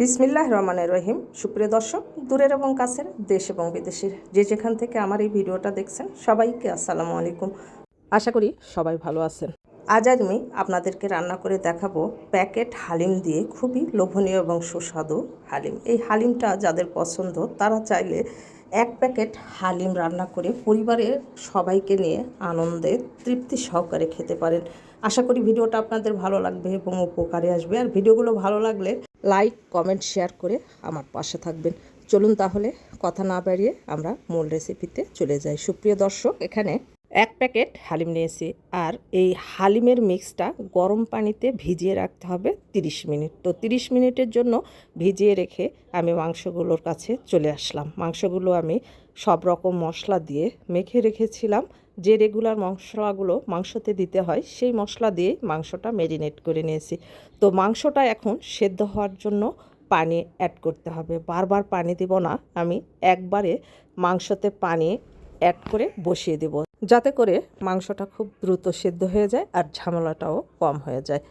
বিসমিল্লাহ রহমানের রহিম। সুপ্রিয় দর্শক, দূরের এবং কাছের, দেশ এবং বিদেশের যে যেখান থেকে আমার এই ভিডিওটা দেখছেন, সবাইকে আসসালামু আলাইকুম। আশা করি সবাই ভালো আছেন। আজ আমি আপনাদেরকে রান্না করে দেখাবো প্যাকেট হালিম দিয়ে খুবই লোভনীয় এবং সুস্বাদু হালিম। এই হালিমটা যাদের পছন্দ, তারা চাইলে এক প্যাকেট হালিম রান্না করে পরিবারের সবাইকে নিয়ে আনন্দে তৃপ্তি সহকারে খেতে পারেন। আশা করি ভিডিওটা আপনাদের ভালো লাগবে এবং উপকারে আসবে। আর ভিডিওগুলো ভালো লাগলে লাইক, কমেন্ট, শেয়ার করে আমার পাশে থাকবেন। চলুন তাহলে কথা না বাড়িয়ে আমরা মূল রেসিপিতে চলে যাই। সুপ্রিয় দর্শক, এখানে এক প্যাকেট হালিম নিয়েছি আর এই হালিমের মিক্সটা গরম পানিতে ভিজিয়ে রাখতে হবে 30 মিনিট। তো 30 মিনিটের জন্য ভিজিয়ে রেখে আমি মাংসগুলোর কাছে চলে আসলাম। মাংসগুলো আমি সব রকম মশলা দিয়ে মেখে রেখেছিলাম। যে রেগুলার মশলাগুলো মাংসতে দিতে হয়, সেই মশলা দিয়ে মাংসটা ম্যারিনেট করে নিয়েছি। তো মাংসটা এখন সেদ্ধ হওয়ার জন্য পানি অ্যাড করতে হবে। বারবার পানি দেব না, আমি একবারে মাংসতে পানি অ্যাড করে বসিয়ে দেব। যাতে করে মাংসটা খুব দ্রুত সেদ্ধ হয়ে যায় আর ঝামেলাটাও কম হয়ে যায়।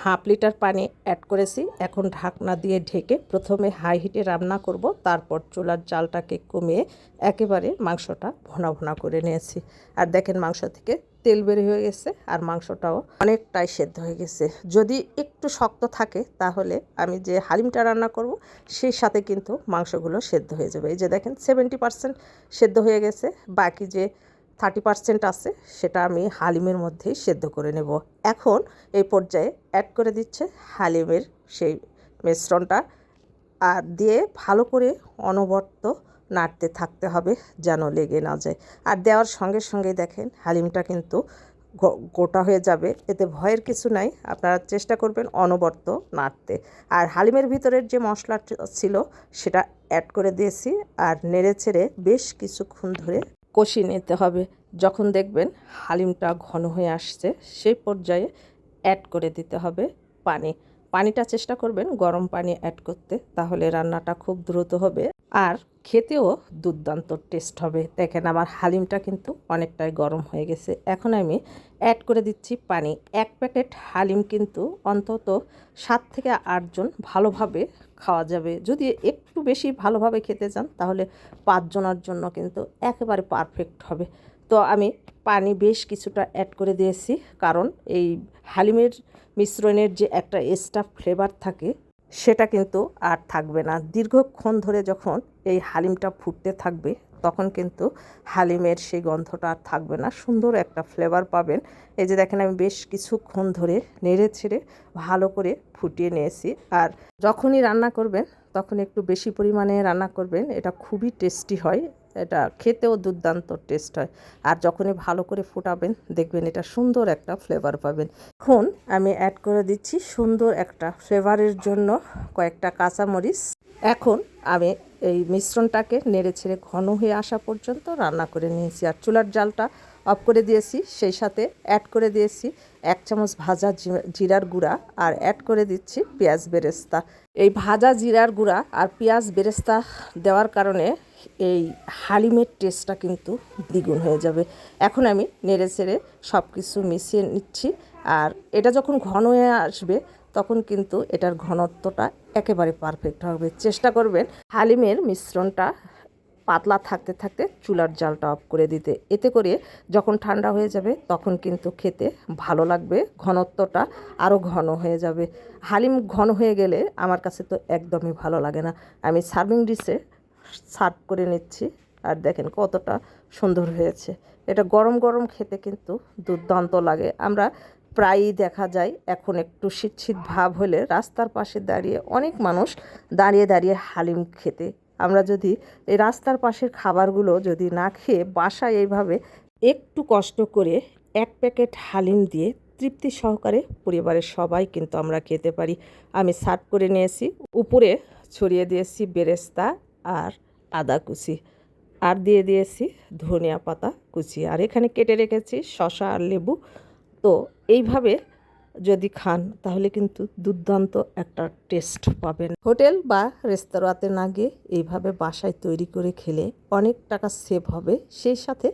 হাফ লিটার পানি অ্যাড করেছি। এখন ঢাকনা দিয়ে ঢেকে প্রথমে হাই হিটে রান্না করব, তারপর চুলার জালটাকে কমিয়ে একেবারে মাংসটা ভোনা ভোনা করে নিয়েছি। আর দেখেন মাংস থেকে তেল বের হয়ে গেছে আর মাংসটাও অনেকটাই সেদ্ধ হয়ে গেছে। যদি একটু শক্ত থাকে তাহলে আমি যে হালিমটা রান্না করব, সেই সাথে কিন্তু মাংসগুলো সেদ্ধ হয়ে যাবে। এই যে দেখেন সেভেন্টি পার্সেন্ট সেদ্ধ হয়ে গেছে। বাকি যে থার্টি পার্সেন্ট আছে, সেটা আমি হালিমের মধ্যেই সেদ্ধ করে নেব। এখন এই পর্যায়ে অ্যাড করে দিচ্ছে হালিমের সেই মিশ্রণটা আর দিয়ে ভালো করে অনবর্ত নাড়তে থাকতে হবে যেন লেগে না যায়। আর দেওয়ার সঙ্গে সঙ্গে দেখেন হালিমটা কিন্তু গোটা হয়ে যাবে। এতে ভয়ের কিছু নাই, আপনারা চেষ্টা করবেন অনবর্ত নাড়তে। আর হালিমের ভিতরের যে মশলা ছিল, সেটা অ্যাড করে দিয়েছি আর নেড়ে ছেড়ে বেশ কিছুক্ষণ ধরে কষিয়ে নিতে হবে। যখন দেখবেন হালিমটা ঘন হয়ে আসছে, সেই পর্যায়ে অ্যাড করে দিতে হবে পানি। পানিটা চেষ্টা করবেন গরম পানি অ্যাড করতে, তাহলে রান্নাটা খুব দ্রুত হবে। আর খেতেও দুর্দান্ত টেস্ট হবে। দেখেন আমার হালিমটা কিন্তু অনেকটাই গরম হয়ে গেছে। এখন আমি অ্যাড করে দিচ্ছি পানি। এক প্যাকেট হালিম কিন্তু অন্তত সাত থেকে আটজন ভালোভাবে খাওয়া যাবে। যদি একটু বেশি ভালোভাবে খেতে চান, তাহলে পাঁচজনের জন্য কিন্তু একেবারে পারফেক্ট হবে। তো আমি পানি বেশ কিছুটা অ্যাড করে দিয়েছি। কারণ এই হালিমের মিশ্রণের যে একটা এক্সট্রা ফ্লেভার থাকে সেটা কিন্তু আর থাকবে না। দীর্ঘক্ষণ ধরে যখন এই হালিমটা ফুটতে থাকবে, তখন কিন্তু হালিমের সেই গন্ধটা আর থাকবে না। সুন্দর একটা ফ্লেভার পাবেন। এই যে দেখেন, আমি বেশ কিছুক্ষণ ধরে নেড়ে ছেড়ে ভালো করে ফুটিয়ে নিয়েছি। আর যখনই রান্না করবেন, তখন একটু বেশি পরিমাণে রান্না করবেন, এটা খুবই টেস্টি হয়। এটা খেতেও দুর্দান্ত টেস্ট হয়। আর যখনই ভালো করে ফুটাবেন, দেখবেন এটা সুন্দর একটা ফ্লেভার পাবেন। এখন আমি অ্যাড করে দিচ্ছি সুন্দর একটা ফ্লেভারের জন্য কয়েকটা কাঁচামরিচ। এখন আমি এই মিশ্রণটাকে নেড়ে ছেড়ে ঘন হয়ে আসা পর্যন্ত রান্না করে নিয়েছি। আর চুলার জালটা অফ করে দিয়েছি, সেই সাথে অ্যাড করে দিয়েছি এক চামচ ভাজা জিরার গুঁড়া আর অ্যাড করে দিচ্ছি পেঁয়াজ বেরেস্তা। এই ভাজা জিরার গুঁড়া আর পেঁয়াজ বেরেস্তা দেওয়ার কারণে এই হালিমের টেস্টটা কিন্তু দ্বিগুণ হয়ে যাবে। এখন আমি নেড়ে ছেড়ে সব কিছু মিশিয়ে নিচ্ছি আর এটা যখন ঘন হয়ে আসবে, তখন কিন্তু এটার ঘনত্বটা একেবারে পারফেক্ট হবে। চেষ্টা করবেন হালিমের মিশ্রণটা পাতলা থাকতে থাকতে চুলার জালটা অফ করে দিতে। এতে করে যখন ঠান্ডা হয়ে যাবে, তখন কিন্তু খেতে ভালো লাগবে, ঘনত্বটা আরও ঘন হয়ে যাবে। হালিম ঘন হয়ে গেলে আমার কাছে তো একদমই ভালো লাগে না। আমি সার্ভিং ডিশে সার্ভ করে নিচ্ছি। আর দেখেন কতটা সুন্দর হয়েছে। এটা গরম গরম খেতে কিন্তু দুর্দান্ত লাগে। আমরা প্রায়ই দেখা যায় এখন একটু শীত শীত ভাব হলে রাস্তার পাশে দাঁড়িয়ে অনেক মানুষ দাঁড়িয়ে দাঁড়িয়ে হালিম খেতে। আমরা যদি এই রাস্তার পাশের খাবারগুলো যদি না খেয়ে বাসায় এইভাবে একটু কষ্ট করে এক প্যাকেট হালিম দিয়ে তৃপ্তি সহকারে পরিবারের সবাই কিন্তু আমরা খেতে পারি। আমি সার্ভ করে নিয়েছি। উপরে ছড়িয়ে দিয়েছি বেরেস্তা। আর আদা কুচি। আর দিয়ে দিয়েছি ধনিয়া পাতা কুচি। আর এখানে কেটে রেখেছি শশা আর লেবু। তো এইভাবে যদি খান, তাহলে কিন্তু দুর্দান্ত একটা টেস্ট পাবেন। হোটেল বা রেস্তোরাঁতে না গিয়ে এইভাবে বাসায় তৈরি করে খেলে অনেক টাকা সেভ হবে। সেই সাথে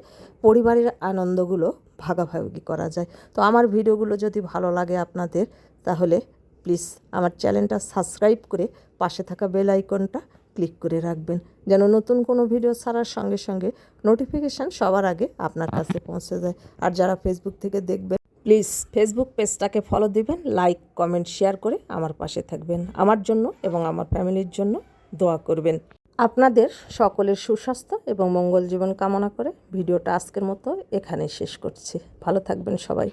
পরিবারের আনন্দগুলো ভাগাভাগি করা যায়। তো আমার ভিডিওগুলো যদি ভালো লাগে আপনাদের, তাহলে প্লিজ আমার চ্যানেলটা সাবস্ক্রাইব করে পাশে থাকা বেল আইকনটা ক্লিক করে রাখবেন। যেন নতুন কোনো ভিডিও ছাড়ার সঙ্গে সঙ্গে নোটিফিকেশান সবার আগে আপনার কাছে পৌঁছে যায়। আর যারা ফেসবুক থেকে দেখবেন প্লিজ ফেসবুক পেজটাকে ফলো দিবেন লাইক কমেন্ট শেয়ার করে আমার পাশে থাকবেন। আমার জন্য এবং আমার ফ্যামিলির জন্য দোয়া করবেন। আপনাদের সকলের সুস্বাস্থ্য এবং মঙ্গল জীবন কামনা করে ভিডিওটা আজকের মতো এখানেই শেষ করছি। ভালো থাকবেন সবাই।